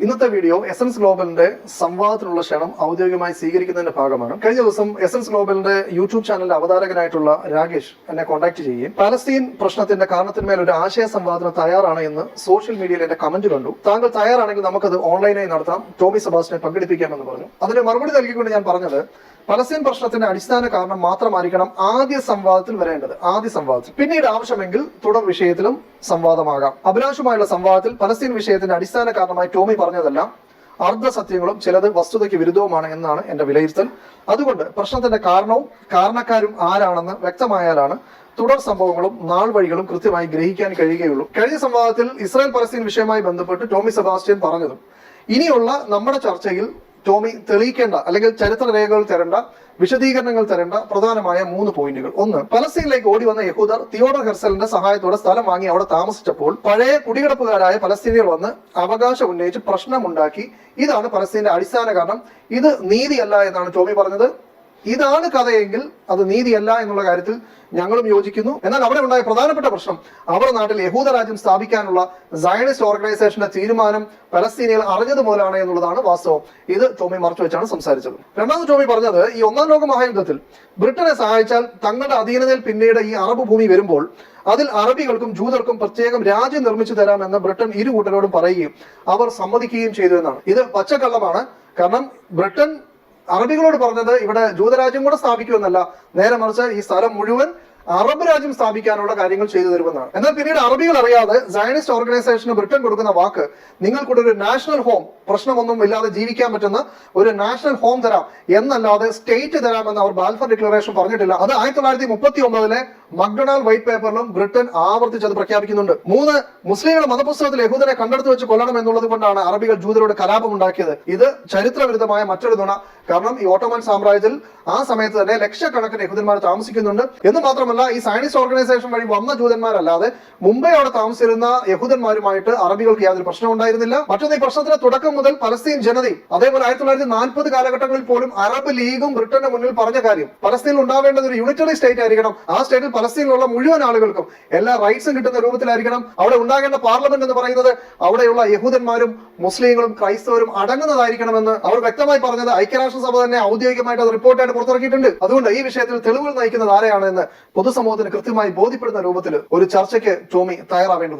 ഇന്നത്തെ video essence ഗ്ലോബലിന്റെ സംവാദത്തിനുള്ള ക്ഷണം ഔദ്യോഗികമായി സ്വീകരിക്കുന്നതിന്റെ ഭാഗമാണ്. കഴിഞ്ഞ ദിവസം എസൻസ് ഗ്ലോബലിന്റെ യൂട്യൂബ് ചാനലിന്റെ അവതാരകനായിട്ടുള്ള രാകേഷ് എന്നെ കോൺടാക്ട് ചെയ്യുകയും പലസ്തീൻ പ്രശ്നത്തിന്റെ കാരണത്തിന്മേൽ ഒരു ആശയ സംവാദത്തിന് തയ്യാറാണ് എന്ന് സോഷ്യൽ മീഡിയയിൽ എന്റെ കമന്റ് കണ്ടു. താങ്കൾ തയ്യാറാണെങ്കിൽ നമുക്കത് ഓൺലൈനായി നടത്താം. ടോമി സബാസിനെ പങ്കെടുപ്പിക്കാമെന്ന് പറഞ്ഞു. അതിന് മറുപടി നൽകിക്കൊണ്ട് ഞാൻ പറഞ്ഞത് പലസ്തീൻ പ്രശ്നത്തിന്റെ അടിസ്ഥാന കാരണം മാത്രമായിരിക്കണം ആദ്യ സംവാദത്തിൽ വരേണ്ടത്. ആദ്യ സംവാദത്തിൽ. പിന്നീട് ആവശ്യമെങ്കിൽ തുടർ വിഷയത്തിലും സംവാദമാകാം. അഭിലാഷുമായുള്ള സംവാദത്തിൽ പലസ്തീൻ വിഷയത്തിന്റെ അടിസ്ഥാന കാരണമായി ടോമി പറഞ്ഞതെല്ലാം അർദ്ധസത്യങ്ങളും ചിലത് വസ്തുതയ്ക്ക് വിരുദ്ധവുമാണ് എന്നാണ് എന്റെ വിലയിരുത്തൽ. അതുകൊണ്ട് പ്രശ്നത്തിന്റെ കാരണവും കാരണക്കാരും ആരാണെന്ന് വ്യക്തമായാലാണ് തുടർ സംഭവങ്ങളും നാൾ വഴികളും കൃത്യമായി ഗ്രഹിക്കാൻ കഴിയുകയുള്ളൂ. കഴിഞ്ഞ സംവാദത്തിൽ ഇസ്രായേൽ പലസ്തീൻ വിഷയവുമായി ബന്ധപ്പെട്ട് ടോമി സെബാസ്റ്റ്യൻ പറഞ്ഞതും ഇനിയുള്ള നമ്മുടെ ചർച്ചയിൽ ടോമി തെളിയിക്കേണ്ട അല്ലെങ്കിൽ ചരിത്ര രേഖകൾ തരേണ്ട വിശദീകരണങ്ങൾ തരേണ്ട പ്രധാനമായ മൂന്ന് പോയിന്റുകൾ. ഒന്ന് പലസ്തീനിലേക്ക് ഓടി വന്ന യഹൂദർ തിയോഡർ ഹെർസലിന്റെ സഹായത്തോടെ സ്ഥലം വാങ്ങി അവിടെ താമസിച്ചപ്പോൾ പഴയ കുടികിടപ്പുകാരായ പലസ്തീനികൾ വന്ന് അവകാശം ഉന്നയിച്ച് പ്രശ്നമുണ്ടാക്കി. ഇതാണ് പലസ്തീന്റെ അടിസ്ഥാന കാരണം. ഇത് നീതിയല്ല എന്നാണ് ടോമി പറഞ്ഞത്. ഇതാണ് കഥയെങ്കിൽ അത് നീതിയല്ല എന്നുള്ള കാര്യത്തിൽ ഞങ്ങളും യോജിക്കുന്നു. എന്നാൽ അവിടെ ഉണ്ടായ പ്രധാനപ്പെട്ട പ്രശ്നം അവരുടെ നാട്ടിൽ യഹൂദ രാജ്യം സ്ഥാപിക്കാനുള്ള സയണിസ്റ്റ് ഓർഗനൈസേഷന്റെ തീരുമാനം പലസ്തീനികൾ അറിഞ്ഞത് മുതലാണ് എന്നുള്ളതാണ് വാസ്തവം. ഇത് ടോമി മറച്ചു വെച്ചാണ് സംസാരിച്ചത്. രണ്ടാമത് ടോമി പറഞ്ഞത് ഈ ഒന്നാം ലോക മഹായുദ്ധത്തിൽ ബ്രിട്ടനെ സഹായിച്ചാൽ തങ്ങളുടെ അധീനതയിൽ പിന്നീട് ഈ അറബ് ഭൂമി വരുമ്പോൾ അതിൽ അറബികൾക്കും ജൂതർക്കും പ്രത്യേകം രാജ്യം നിർമ്മിച്ചു തരാമെന്ന് ബ്രിട്ടൻ ഇരു കൂട്ടരോടും പറയുകയും അവർ സമ്മതിക്കുകയും ചെയ്തു എന്നാണ്. ഇത് പച്ചക്കള്ളമാണ്. കാരണം ബ്രിട്ടൻ അറബികളോട് പറഞ്ഞത് ഇവിടെ ജൂതരാജ്യം കൂടെ സ്ഥാപിക്കുമെന്നല്ല. നേരെ മറിച്ച് ഈ സ്ഥലം മുഴുവൻ അറബ് രാജ്യം സ്ഥാപിക്കാനുള്ള കാര്യങ്ങൾ ചെയ്തു തരുമെന്നാണ്. എന്നാൽ പിന്നീട് അറബികൾ അറിയാതെ സയനിസ്റ്റ് ഓർഗനൈസേഷന് ബ്രിട്ടൻ കൊടുക്കുന്ന വാക്ക് നിങ്ങൾക്കൂടെ ഒരു നാഷണൽ ഹോം പ്രശ്നമൊന്നും ഇല്ലാതെ ജീവിക്കാൻ പറ്റുന്ന ഒരു നാഷണൽ ഹോം തരാം എന്നല്ലാതെ സ്റ്റേറ്റ് തരാമെന്ന് അവർ ബാൽഫർ ഡിക്ലറേഷൻ പറഞ്ഞിട്ടില്ല. അത് ആയിരത്തി തൊള്ളായിരത്തി മുപ്പത്തി ഒമ്പതിലെ മക്ഡൊണാൾഡ് വൈറ്റ് പേപ്പറിലും ബ്രിട്ടൻ ആവർത്തിച്ച് അത് പ്രഖ്യാപിക്കുന്നുണ്ട്. മൂന്ന് മുസ്ലിങ്ങളുടെ മതപുസ്തകത്തിൽ യഹൂദനെ കണ്ടെടുത്ത് വെച്ച് കൊല്ലണം എന്നുള്ളത് കൊണ്ടാണ് അറബികൾ ജൂതരോട് കലാപം ഉണ്ടാക്കിയത്. ഇത് ചരിത്രവിരുദ്ധമായ മറ്റൊരു നുണ. കാരണം ഈ ഓട്ടോമൻ സാമ്രാജ്യത്തിൽ ആ സമയത്ത് തന്നെ ലക്ഷക്കണക്കിന് യഹൂദന്മാർ താമസിക്കുന്നുണ്ട്. എന്ന് മാത്രമല്ല ഈ സയനിസ്റ്റ് ഓർഗനൈസേഷൻ വഴി വന്ന ജൂതന്മാരല്ലാതെ മുംബൈ അവിടെ താമസിച്ചിരുന്ന യഹൂദന്മാരുമായിട്ട് അറബികൾക്ക് യാതൊരു പ്രശ്നം ഉണ്ടായിരുന്നില്ല. മറ്റൊന്ന് ഈ പ്രശ്നത്തിന്റെ തുടക്കം മുതൽ പലസ്തീൻ ജനതയും അതേപോലെ ആയിരത്തി തൊള്ളായിരത്തി നാൽപ്പത് കാലഘട്ടങ്ങളിൽ പോലും അറബ് ലീഗും ബ്രിട്ടന്റെ മുന്നിൽ പറഞ്ഞ കാര്യം പലസ്തീനിൽ ഉണ്ടാവേണ്ടത് ഒരു യൂണിറ്ററി സ്റ്റേറ്റ് ആയിരിക്കണം. ആ സ്റ്റേറ്റിൽ പലസ്തീനിലുള്ള മുഴുവൻ ആളുകൾക്കും എല്ലാ റൈറ്റ്സും കിട്ടുന്ന രൂപത്തിലായിരിക്കണം അവിടെ ഉണ്ടാകേണ്ട പാർലമെന്റ് എന്ന് പറയുന്നത്. അവിടെയുള്ള യഹൂദന്മാരും മുസ്ലിങ്ങളും ക്രൈസ്തവരും അടങ്ങുന്നതായിരിക്കണമെന്ന് അവർ വ്യക്തമായി പറഞ്ഞത്. ഐക്യരാഷ്ട്രസഭ തന്നെ ഔദ്യോഗികമായിട്ട് അത് റിപ്പോർട്ടായിട്ട് പുറത്തിറക്കിയിട്ടുണ്ട്. അതുകൊണ്ട് ഈ വിഷയത്തിൽ തെളിവുകൾ നയിക്കുന്നത് ആരെയാണ് എന്ന് പൊതുസമൂഹത്തിന് കൃത്യമായി ബോധ്യപ്പെടുന്ന രൂപത്തിൽ ഒരു ചർച്ചയ്ക്ക് ടോമി തയ്യാറാവേണ്ടത്